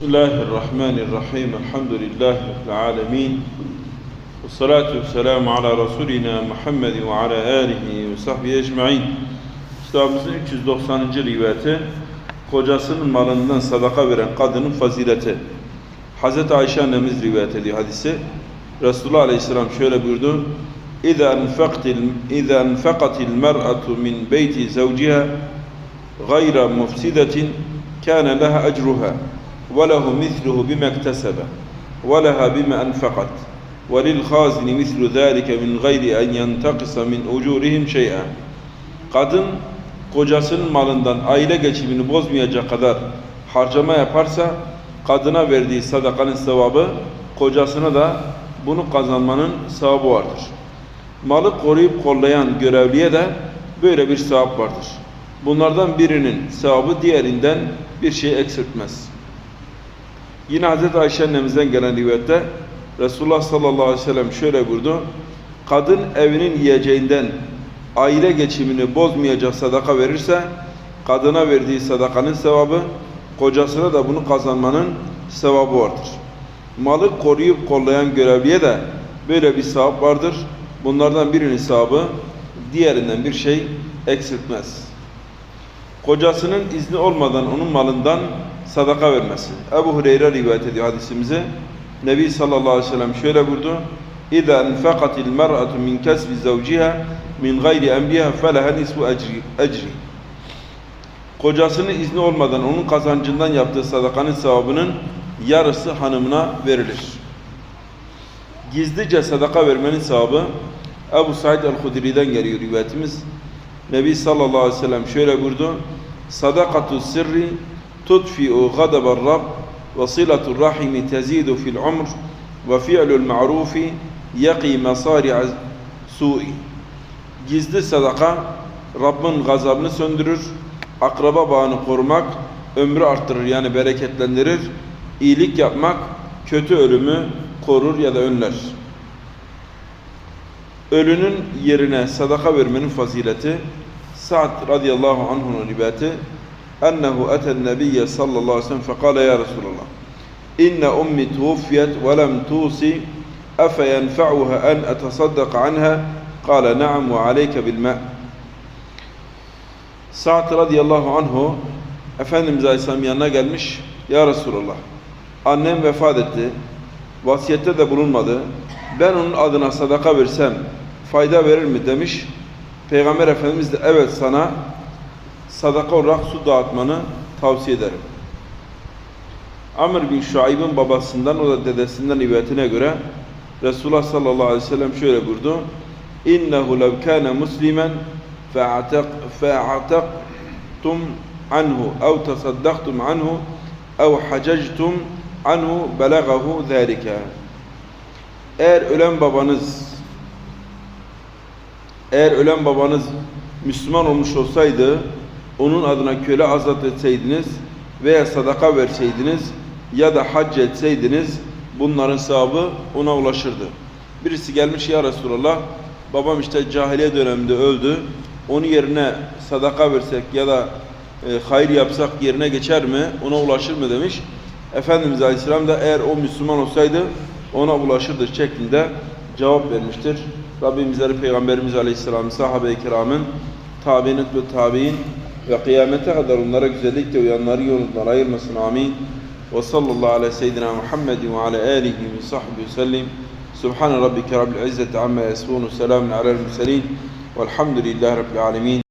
بسم الله الرحمن الرحيم الحمد لله رب العالمين والصلاة والسلام على رسولنا محمد وعلى آله وصحبه ecmaîn. Kitabımızın 390. rivayeti kocasının malından sadaka veren kadının fazileti. Hazreti Ayşe annemiz rivayet ediyor hadisi. Resulullah Aleyhisselam şöyle buyurdu. İza enfaqtil iza enfaqatil mer'atu min beyti zawciha gayra mufsidatin kana laha ecruha وله مثله بما اكتسب ولها بما أنفقت وللخازن مثل ذلك من غير أن ينتقص من أجورهم شيئا Kadın kocasının malından aile geçimini bozmayacak kadar harcama yaparsa kadına verdiği sadakanın sevabı kocasına da bunu kazanmanın sevabı vardır. Malı koruyup kollayan görevliye de böyle bir sevap vardır. Bunlardan birinin sevabı diğerinden bir şey eksiltmez. Yine Hz. Ayşe annemizden gelen rivayette Resulullah sallallahu aleyhi ve sellem şöyle buyurdu. Kadın evinin yiyeceğinden aile geçimini bozmayacak sadaka verirse kadına verdiği sadakanın sevabı kocasına da bunu kazanmanın sevabı vardır. Malı koruyup kollayan görevliye de böyle bir sevap vardır. Bunlardan birinin sevabı diğerinden bir şey eksiltmez. Kocasının izni olmadan onun malından sadaka vermesi. Ebu Hureyre rivayet ediyor hadisimizi. Nebi sallallahu aleyhi ve sellem şöyle buyurdu. Enfaqatil mer'atu min kasbi zawciha min gayri enbiha feleha nisfu ecri. ecri. Kocasının izni olmadan onun kazancından yaptığı sadakanın sevabının yarısı hanımına verilir. Gizlice sadaka vermenin sevabı Ebu Said el-Hudri'den geliyor rivayetimiz. Nebi sallallahu aleyhi ve sellem şöyle buyurdu. Sadakatu sirri tudfi'u gadabar Rabb ve silatu rahimi tezidu fil umr ve fi'lul ma'rufi yaqi masari'a su'i. Gizli sadaka Rabbin gazabını söndürür, akraba bağını korumak ömrü arttırır yani bereketlendirir, iyilik yapmak kötü ölümü korur ya da önler. Ölünün yerine sadaka vermenin fazileti Sa'd radıyallahu anh'un rivayeti ennehu eten nebiyye sallallahu aleyhi ve sellem fekale ya Resulallah inne ummi tuvuffiyet ve lem tusi efe yenfa'uha en etasaddaka anha? Kale na'am ve aleyke bil ma' Sa'd radıyallahu anhu Efendimiz Aleyhisselam yanına gelmiş Ya Resulallah annem vefat etti vasiyette de bulunmadı ben onun adına sadaka versem fayda verir mi? demiş. Peygamber Efendimiz de evet sana sadaka olarak su dağıtmanı tavsiye ederim. Amr bin Şuayb'ın babasından o da dedesinden rivayetine göre Resulullah sallallahu aleyhi ve sellem şöyle buyurdu. İnnehu lev kâne muslimen fe'ataktum anhu ev tasaddaktum anhu ev hacectum anhu belagahu zâlike. Eğer ölen babanız eğer ölen babanız Müslüman olmuş olsaydı onun adına köle azat etseydiniz veya sadaka verseydiniz ya da hac etseydiniz bunların sevabı ona ulaşırdı. Birisi gelmiş ya Resulallah babam işte cahiliye döneminde öldü. Onun yerine sadaka versek ya da e, hayır yapsak yerine geçer mi? Ona ulaşır mı demiş. Efendimiz Aleyhisselam da eğer o Müslüman olsaydı ona ulaşırdı şeklinde cevap vermiştir. Rabbim bizleri Peygamberimiz Aleyhisselam, sahabe-i kiramın, tabi'in ve tabi'in ve kıyamete kadar onlara güzellikle uyanları yolundan ayırmasın. Amin. Ve sallallahu ala seyyidina Muhammedin ve ala alihi ve sahbihi sellim. Subhane rabbike rabbil izzeti amma yasifun. Selamun alel murselin. Velhamdülillahi rabbil alemin.